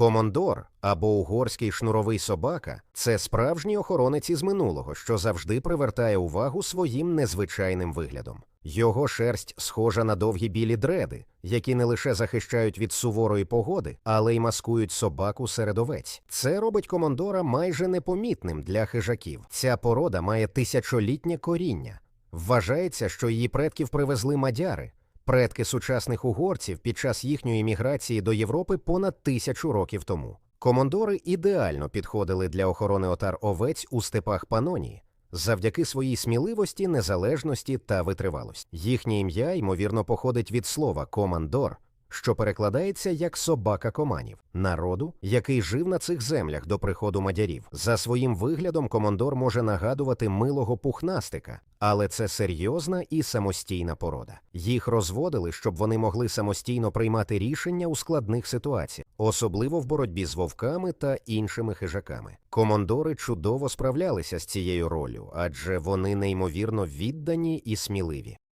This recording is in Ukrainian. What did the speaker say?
Комондор або угорський шнуровий собака це справжній охоронець із минулого, що завжди привертає увагу своїм незвичайним виглядом. Його шерсть схожа на довгі білі дреди, які не лише захищають від суворої погоди, але й маскують собаку серед овець. Це робить комондора майже непомітним для хижаків. Ця порода має тисячолітнє коріння. Вважається, що її предків привезли мадяри, предки сучасних угорців під час їхньої міграції до Європи понад тисячу років тому. Комондори ідеально підходили для охорони отар овець у степах Панонії завдяки своїй сміливості, незалежності та витривалості. Їхнє ім'я, ймовірно, походить від слова командор, що перекладається як собака команів, народу, який жив на цих землях до приходу мадярів. За своїм виглядом командор може нагадувати милого пухнастика, але це серйозна і самостійна порода. Їх розводили, щоб вони могли самостійно приймати рішення у складних ситуаціях, особливо в боротьбі з вовками та іншими хижаками. Комондори чудово справлялися з цією роллю, адже вони неймовірно віддані і сміливі.